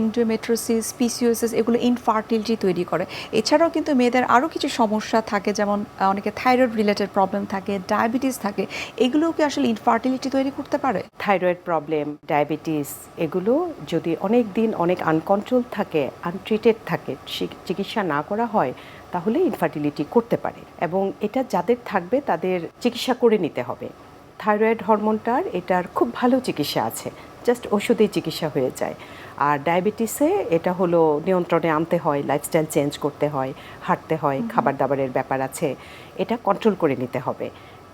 Endometriosis পিসিওসিস এগুলো infertility তৈরি করে। এছাড়াও কিন্তু মেয়েদের আরও কিছু সমস্যা থাকে, যেমন অনেকে থাইরয়েড রিলেটেড প্রবলেম থাকে ডায়াবেটিস থাকে। এগুলোও কি আসলে ইনফার্টিলিটি তৈরি করতে পারে? থাইরয়েড প্রবলেম ডায়াবেটিস এগুলো যদি অনেক দিন অনেক আনকন্ট্রোল থাকে আনট্রিটেড থাকে চিকিৎসা না করা হয়, তাহলে ইনফার্টিলিটি করতে পারে। এবং এটা যাদের থাকবে, তাদের চিকিৎসা করে নিতে হবে। থাইরয়েড হরমোনটার এটার খুব ভালো চিকিৎসা আছে জাস্ট ওষুধেই চিকিৎসা হয়ে যায়। আর ডায়াবেটিসে এটা হলো নিয়ন্ত্রণে আনতে হয় লাইফস্টাইল চেঞ্জ করতে হয় হাঁটতে হয় খাবার দাবারের ব্যাপার আছে এটা কন্ট্রোল করে নিতে হবে।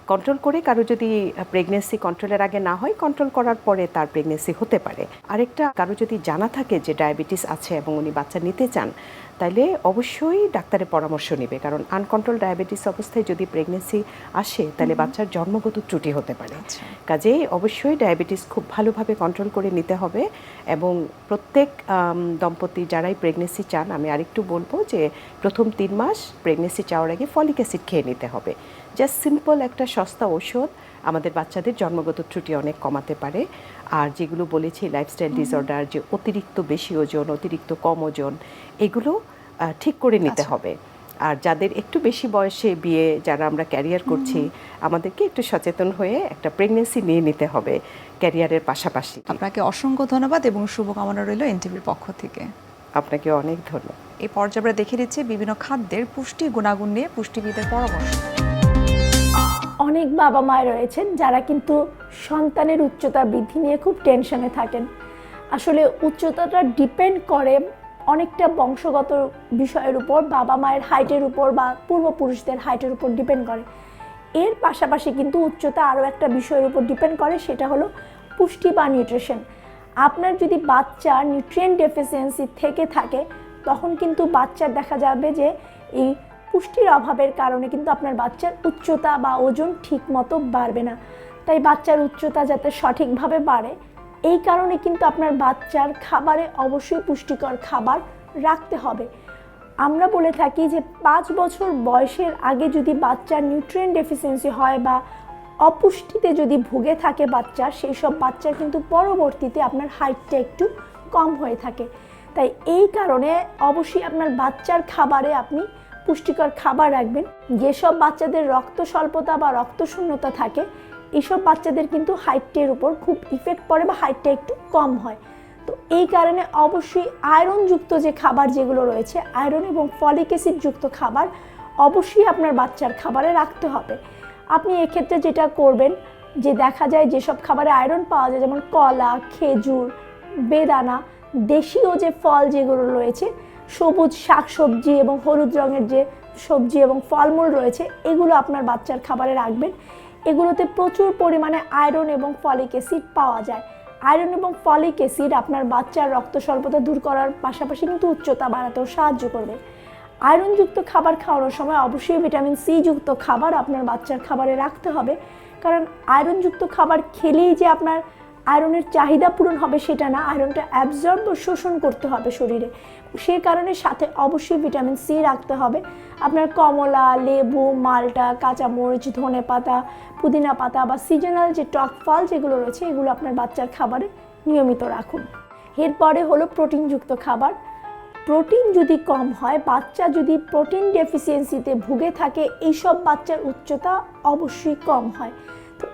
কন্ট্রোল করে কারও যদি প্রেগনেন্সি কন্ট্রোলের আগে না হয় কন্ট্রোল করার পরে তার প্রেগনেন্সি হতে পারে। আরেকটা কারও যদি জানা থাকে যে ডায়াবেটিস আছে এবং উনি বাচ্চা নিতে চান তাহলে অবশ্যই ডাক্তারের পরামর্শ নেবে কারণ আনকন্ট্রোল ডায়াবেটিস অবস্থায় যদি প্রেগনেন্সি আসে তাহলে বাচ্চার জন্মগত ত্রুটি হতে পারে। আচ্ছা। কাজেই অবশ্যই ডায়াবেটিস খুব ভালোভাবে কন্ট্রোল করে নিতে হবে এবং প্রত্যেক দম্পতি যারাই প্রেগনেন্সি চান আমি আরেকটু বলব যে প্রথম তিন মাস প্রেগনেন্সি চাওয়ার আগে ফলিক অ্যাসিড খেয়ে নিতে হবে। জাস্ট সিম্পল একটা সস্তা ঔষধ আমাদের বাচ্চাদের জন্মগত ত্রুটি অনেক কমাতে পারে। আর যেগুলো বলেছি লাইফস্টাইল ডিসঅর্ডার যে অতিরিক্ত বেশি ওজন অতিরিক্ত কম ওজন এগুলো ঠিক করে নিতে আচ্ছা। হবে। আর যাদের একটু বেশি বয়সে বিয়ে যারা আমরা ক্যারিয়ার করছি আমাদেরকে একটু সচেতন হয়ে একটা প্রেগনেন্সি নিয়ে নিতে হবে ক্যারিয়ারের পাশাপাশি। আপনাকে অসংখ্য ধন্যবাদ এবং শুভকামনা রইল এনটিভির পক্ষ থেকে। আপনাকে অনেক ধন্যবাদ। এই পর্যায়ে আমরা দেখে দিচ্ছি বিভিন্ন খাদ্যের পুষ্টি গুণাগুণ নিয়ে পুষ্টিবিদের পরামর্শ। অনেক বাবা মায়ের রয়েছেন যারা কিন্তু সন্তানের উচ্চতা বৃদ্ধি নিয়ে খুব টেনশনে থাকেন। আসলে উচ্চতাটা ডিপেন্ড করে অনেকটা বংশগত বিষয়ের উপর, বাবা মায়ের হাইটের উপর বা পূর্বপুরুষদের হাইটের উপর ডিপেন্ড করে। এর পাশাপাশি কিন্তু উচ্চতা আরও একটা বিষয়ের উপর ডিপেন্ড করে, সেটা হলো পুষ্টি বা নিউট্রিশন আপনার যদি বাচ্চা নিউট্রিয়েন্ট ডেফিসিয়েন্সি থেকে থাকে, তখন কিন্তু বাচ্চার দেখা যাবে যে এই পুষ্টির অভাবের কারণে কিন্তু আপনার বাচ্চার উচ্চতা বা ওজন ঠিক মতো বাড়বে না। তাই বাচ্চার উচ্চতা যাতে সঠিকভাবে বাড়ে, এই কারণে কিন্তু আপনার বাচ্চার খাবারে অবশ্যই পুষ্টিকর খাবার রাখতে হবে। আমরা বলে থাকি যে পাঁচ বছর বয়সের আগে যদি বাচ্চার নিউট্রিয়েন্ট ডেফিসিয়েন্সি হয় বা অপুষ্টিতে যদি ভুগে থাকে বাচ্চা, সেই সব বাচ্চার কিন্তু পরবর্তীতে আপনার হাইটটা একটু কম হয়ে থাকে। তাই এই কারণে অবশ্যই আপনার বাচ্চার খাবারে আপনি পুষ্টিকর খাবার রাখবেন। যেসব বাচ্চাদের রক্ত স্বল্পতা বা রক্ত শূন্যতা থাকে এইসব বাচ্চাদের কিন্তু হাইটের উপর খুব ইফেক্ট পড়ে বা হাইটটা একটু কম হয়। তো এই কারণে অবশ্যই আয়রনযুক্ত যে খাবার যেগুলো রয়েছে আয়রন এবং ফলিক অ্যাসিড যুক্ত খাবার অবশ্যই আপনার বাচ্চার খাবারে রাখতে হবে। আপনি এক্ষেত্রে যেটা করবেন, যে দেখা যায় যেসব খাবারে আয়রন পাওয়া যায়, যেমন কলা, খেজুর, বেদানা, দেশীয় যে ফল যেগুলো রয়েছে সবুজ শাকসবজি এবং হলুদ রঙের যে সবজি এবং ফলমূল রয়েছে, এগুলো আপনার বাচ্চার খাবারে রাখবেন। এগুলোতে প্রচুর পরিমাণে আয়রন এবং ফলিক অ্যাসিড পাওয়া যায়। আয়রন এবং ফলিক অ্যাসিড আপনার বাচ্চার রক্ত স্বল্পতা দূর করার পাশাপাশি কিন্তু উচ্চতা বাড়াতেও সাহায্য করবে। আয়রনযুক্ত খাবার খাওয়ানোর সময় অবশ্যই ভিটামিন সি যুক্ত খাবার আপনার বাচ্চার খাবারে রাখতে হবে। কারণ আয়রনযুক্ত খাবার খেলেই যে আপনার আয়রনের চাহিদা পূরণ হবে সেটা না, আয়রনটা অ্যাবজর্ব শোষণ করতে হবে শরীরে। সে কারণে সাথে অবশ্যই ভিটামিন সি রাখতে হবে। আপনার কমলা, লেবু, মালটা, কাঁচামরিচ, ধনে পাতা, পুদিনা পাতা বা সিজনাল যে টক ফল যেগুলো রয়েছে, এগুলো আপনার বাচ্চার খাবারে নিয়মিত রাখুন। এরপরে হলো প্রোটিনযুক্ত খাবার। প্রোটিন যদি কম হয়, বাচ্চা যদি প্রোটিন ডেফিসিয়েন্সিতে ভুগে থাকে, এইসব বাচ্চার উচ্চতা অবশ্যই কম হয়।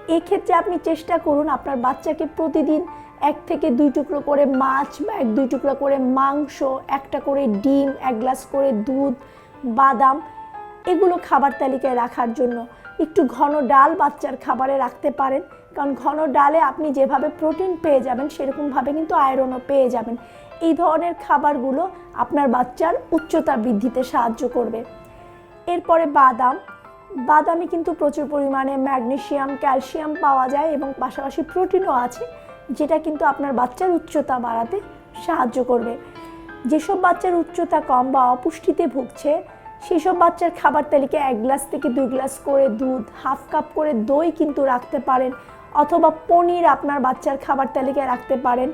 এক্ষেত্রে আপনি চেষ্টা করুন আপনার বাচ্চাকে প্রতিদিন এক থেকে দুই টুকরো করে মাছ বা এক, দুই টুকরো করে মাংস, একটা করে ডিম, এক গ্লাস করে দুধ, বাদাম এগুলো খাবার তালিকায় রাখার জন্য একটু ঘন ডাল বাচ্চার খাবারে রাখতে পারেন। কারণ ঘন ডালে আপনি যেভাবে প্রোটিন পেয়ে যাবেন সেরকমভাবে কিন্তু আয়রনও পেয়ে যাবেন। এই ধরনের খাবারগুলো আপনার বাচ্চার উচ্চতা বৃদ্ধিতে সাহায্য করবে। এরপরে বাদাম বাদামে কিন্তু প্রচুর পরিমাণে ম্যাগনেসিয়াম ক্যালসিয়াম পাওয়া যায় এবং পাশাপাশি প্রোটিনও আছে, যেটা কিন্তু আপনার বাচ্চার উচ্চতা বাড়াতে সাহায্য করবে। যেসব বাচ্চার উচ্চতা কম বা অপুষ্টিতে ভুগছে, সেসব বাচ্চার খাবার তালিকায় এক গ্লাস থেকে দুই গ্লাস করে দুধ, হাফ কাপ করে দই কিন্তু রাখতে পারেন, অথবা পনির আপনার বাচ্চার খাবার তালিকায় রাখতে পারেন।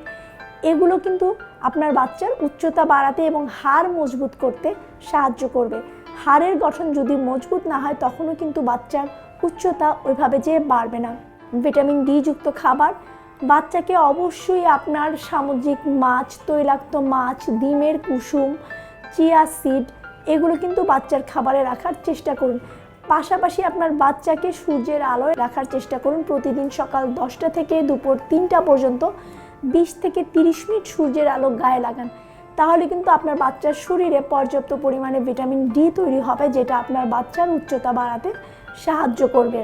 এগুলো কিন্তু আপনার বাচ্চার উচ্চতা বাড়াতে এবং হাড় মজবুত করতে সাহায্য করবে। হাড়ের গঠন যদি মজবুত না হয়, তখনও কিন্তু বাচ্চার উচ্চতা ওইভাবে যে বাড়বে না। ভিটামিন ডি যুক্ত খাবার, বাচ্চাকে অবশ্যই আপনার সামুদ্রিক মাছ, তৈলাক্ত মাছ, ডিমের কুসুম, চিয়া সিড, এগুলো কিন্তু বাচ্চার খাবারে রাখার চেষ্টা করুন। পাশাপাশি আপনার বাচ্চাকে সূর্যের আলোয় রাখার চেষ্টা করুন। প্রতিদিন সকাল দশটা থেকে দুপুর তিনটা পর্যন্ত বিশ থেকে তিরিশ মিনিট সূর্যের আলো গায়ে লাগান। তাহলে কিন্তু আপনার বাচ্চার শরীরে পর্যাপ্ত পরিমাণে ভিটামিন ডি তৈরি হবে, যেটা আপনার বাচ্চার উচ্চতা বাড়াতে সাহায্য করবে।